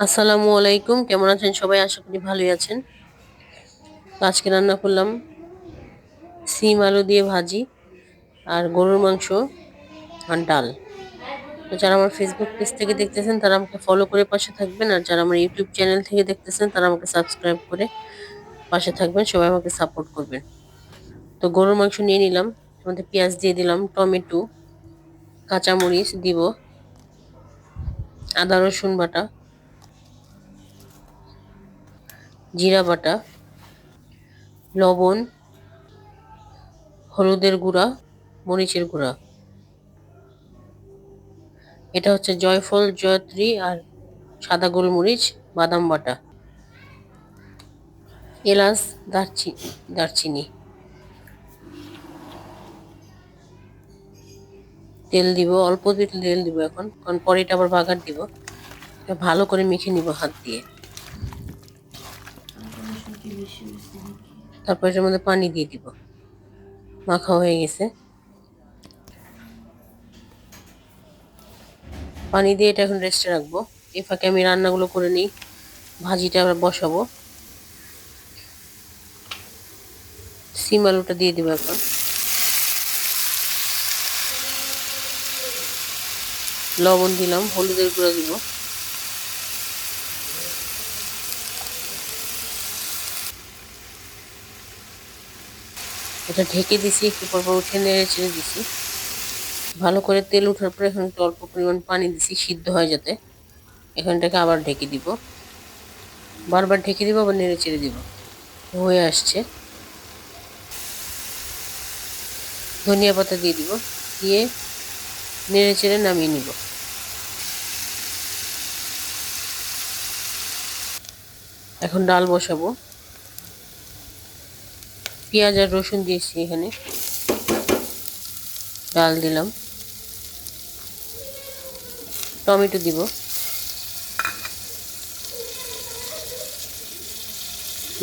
আসসালামু আলাইকুম। কেমন আছেন সবাই? আশা করি ভালোই আছেন। আজকে রান্না করলাম সিম আলু দিয়ে ভাজি আর গরুর মাংস আর ডাল। তো যারা আমার ফেসবুক পেজ থেকে দেখতেছেন, তারা আমাকে ফলো করে পাশে থাকবেন। আর যারা আমার ইউটিউব চ্যানেল থেকে দেখতেছেন, তারা আমাকে সাবস্ক্রাইব করে পাশে থাকবেন। সবাই আমাকে সাপোর্ট করবেন। তো গরুর মাংস নিয়ে নিলাম। মধ্যে পেঁয়াজ দিয়ে দিলাম, টমেটো, কাঁচামরিচ দিব, আদা, রসুন বাটা। জিরা বাটা, লবণ, হলুদের গুঁড়া, মরিচের গুঁড়া। এটা হচ্ছে জয়ফল, জয়ত্রী আর সাদা গোলমরিচ, বাদাম বাটা। এলাচ দারচিনি দারচিনি। তেল দিব, অল্প তেল দিব এখন। কারণ পরে এটা আবার বাগার দিব। ভালো করে মেখে নিব হাত দিয়ে। তারপর এটার মধ্যে পানি দিয়ে দিব। মাখা হয়ে গেছে। পানি দিয়ে এটা এখন রেস্টে রাখব। এই ফাঁকে আমি রান্নাগুলো করে নিই। ভাজিটা আমরা বসাবো। সিম আলুটা দিয়ে দিব এখন। লবণ দিলাম, হলুদের গুঁড়ো দিব। এটা ঢেকে দিছি, একটু পর পর উঠে নেড়ে চেড়ে দিছি। ভালো করে তেল ওঠার পরে এখন অল্প পরিমাণ পানি দিছি, সিদ্ধ হয় যাতে। এখানটাকে আবার ঢেকে দিব। বারবার ঢেকে দিব, আবার নেড়ে চেড়ে দিব। হয়ে আসছে। ধনিয়া পাতা দিয়ে দিব। দিয়ে নেড়ে চেড়ে নামিয়ে নিব। এখন ডাল বসাবো। পেঁয়াজ আর রসুন দিয়েছি এখানে। ডাল দিলাম। টমেটো দিব।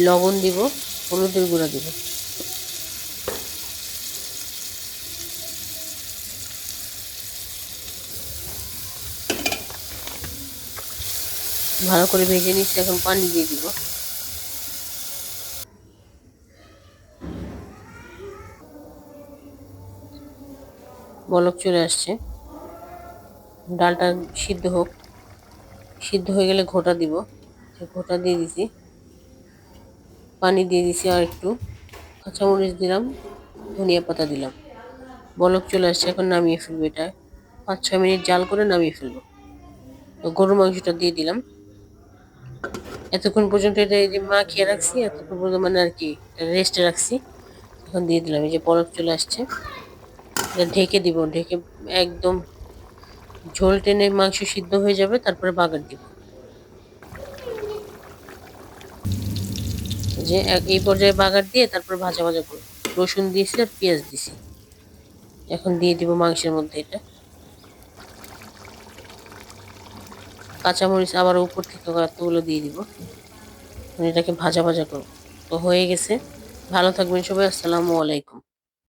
লবণ দিব, হলুদের গুঁড়া দিব। ভালো করে ভেজে নিচ্ছি, এখন পানি দিয়ে দিব। বলক চলে আসছে। ডালটা সিদ্ধ হোক। সিদ্ধ হয়ে গেলে ঘোটা দিব। ঘোটা দিয়ে দিছি। পানি দিয়ে দিছি আর একটু। কাঁচামরিচ দিলাম, ধনিয়া পাতা দিলাম। বলক চলে আসছে, এখন নামিয়ে ফেলব এটা। পাঁচ, ছয় মিনিট জাল করে নামিয়ে ফেলব। গরুর মাংসটা দিয়ে দিলাম। এতক্ষণ পর্যন্ত এটা এই যে মা খেয়ে রাখছি, এতক্ষণ পর্যন্ত মানে আর কি রেস্টে রাখছি। এখন দিয়ে দিলাম, এই যে বরফ চলে আসছে। ঢেকে দিব, ঢেকে একদম ঝোল টেনে মাংস সিদ্ধ হয়ে যাবে, তারপরে বাগার দিব। যে এই পর্যায়ে বাগার দিয়ে তারপর ভাজা ভাজা করব। রসুন দিয়েছি আর পেঁয়াজ দিছি এখন দিয়ে দিব মাংসের মধ্যে এটা। কাঁচামরিচ আবার উপর থেকে কতগুলো দিয়ে দিব। এটাকে ভাজা ভাজা করব। তো হয়ে গেছে। ভালো থাকবেন সবাই, আসসালামু আলাইকুম।